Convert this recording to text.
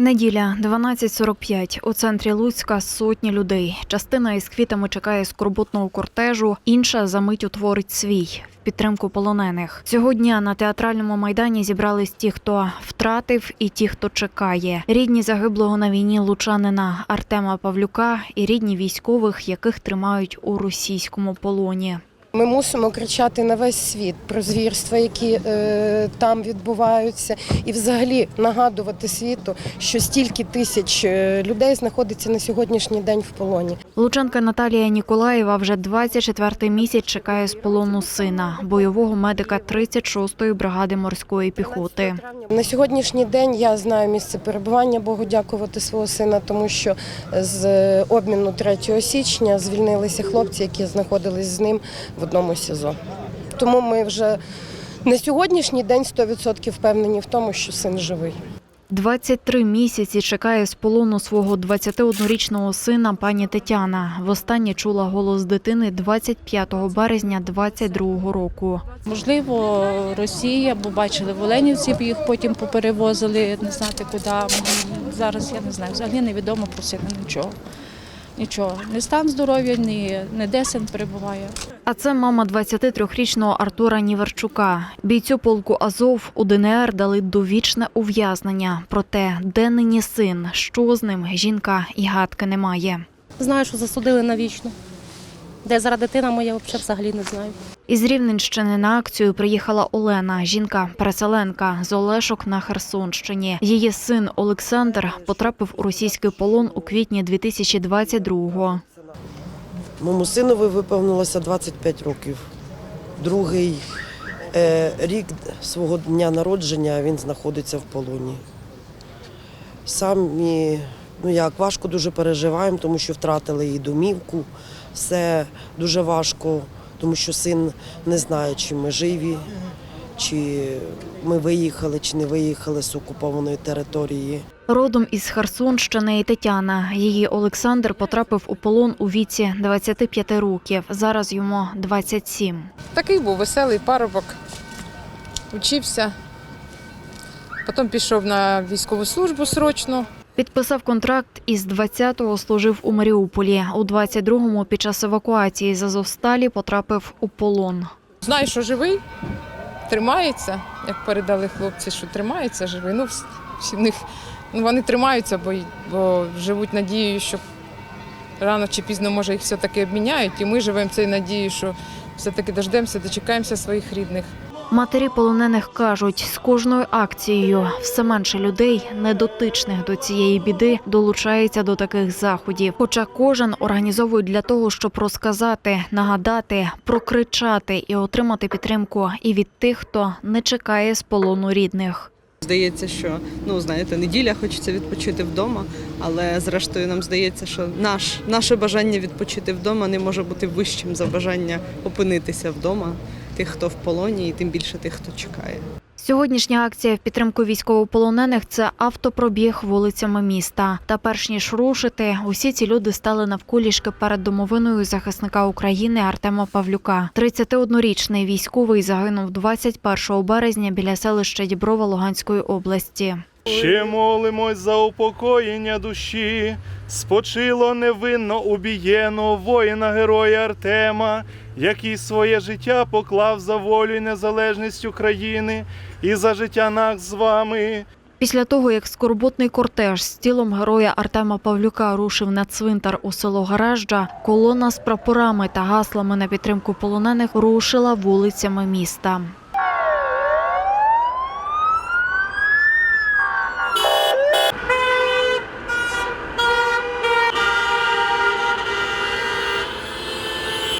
Неділя 12.45. У центрі Луцька сотні людей. Частина із квітами чекає скорботного кортежу, інша за мить утворить свій в підтримку полонених. Цього дня на театральному майдані зібрались ті, хто втратив, і ті, хто чекає. Рідні загиблого на війні лучанина Артема Павлюка і рідні військових, яких тримають у російському полоні. Ми мусимо кричати на весь світ про звірства, які е, там відбуваються, і взагалі нагадувати світу, що стільки тисяч е, людей знаходиться на сьогоднішній день в полоні. Лучанка Наталія Ніколаєва вже 24-й місяць чекає з полону сина, бойового медика 36-ї бригади морської піхоти. На сьогоднішній день я знаю місце перебування, Богу дякувати свого сина, тому що з е, обміну 3 січня звільнилися хлопці, які знаходились з ним в одному СІЗО. Тому ми вже на сьогоднішній день 100% впевнені в тому, що син живий. 23 місяці чекає з полону свого 21-річного сина пані Тетяна. Востаннє чула голос дитини 25 березня 22 року. Можливо, Росія, бо бачили в Оленівці, їх потім поперевозили, не знати куди. Зараз я не знаю, взагалі невідомо про сина нічого. Нічого. Не стан здоров'я, ні, не де син перебуває. А це мама 23-річного Артура Ніверчука. Бійцю полку Азов у ДНР дали довічне ув'язнення. Проте, де нині син, що з ним, жінка і гадки немає. Знаю, що засудили навічно. Де зараз дитина моя взагалі взагалі не знаю. Із Рівненщини на акцію приїхала Олена, жінка-переселенка з Олешок на Херсонщині. Її син Олександр потрапив у російський полон у квітні 2022-го. Моєму синові виповнилося 25 років. Другий е, рік свого дня народження він знаходиться в полоні. Самі, ну як, важко дуже переживаємо, тому що втратили і домівку. Все дуже важко, тому що син не знає, чи ми живі, чи ми виїхали, чи не виїхали з окупованої території. Родом із Херсонщини і Тетяна. Її Олександр потрапив у полон у віці 25 років. Зараз йому 27. Такий був веселий парубок, учився. Потім пішов на військову службу срочно. Підписав контракт із 20-го служив у Маріуполі. У 22-му під час евакуації з Азовсталі потрапив у полон. Знаю, що живий, тримається, як передали хлопці, що тримається живий. Ну, всі- в них, ну, вони тримаються, бо, бо живуть надією, що рано чи пізно, може, їх все-таки обміняють. І ми живемо цією надією, що все-таки дождемося, дочекаємося своїх рідних. Матері полонених кажуть, з кожною акцією все менше людей, недотичних до цієї біди, долучається до таких заходів. Хоча кожен організовує для того, щоб розказати, нагадати, прокричати і отримати підтримку і від тих, хто не чекає з полону рідних. Здається, що ну знаєте, неділя хочеться відпочити вдома, але зрештою нам здається, що наш наше бажання відпочити вдома не може бути вищим за бажання опинитися вдома, тих, хто в полоні, і тим більше тих, хто чекає. Сьогоднішня акція в підтримку військовополонених це автопробіг вулицями міста. Та перш ніж рушити, усі ці люди стали навколішки перед домовиною захисника України Артема Павлюка. 31-річний військовий загинув 21 березня біля селища Діброва Луганської області. Ще молимось за упокоєння душі, спочило невинно убієно воїна героя Артема, який своє життя поклав за волю і незалежність України і за життя нас з вами. Після того, як скорботний кортеж з тілом героя Артема Павлюка рушив на цвинтар у село Гаражджа, колона з прапорами та гаслами на підтримку полонених рушила вулицями міста.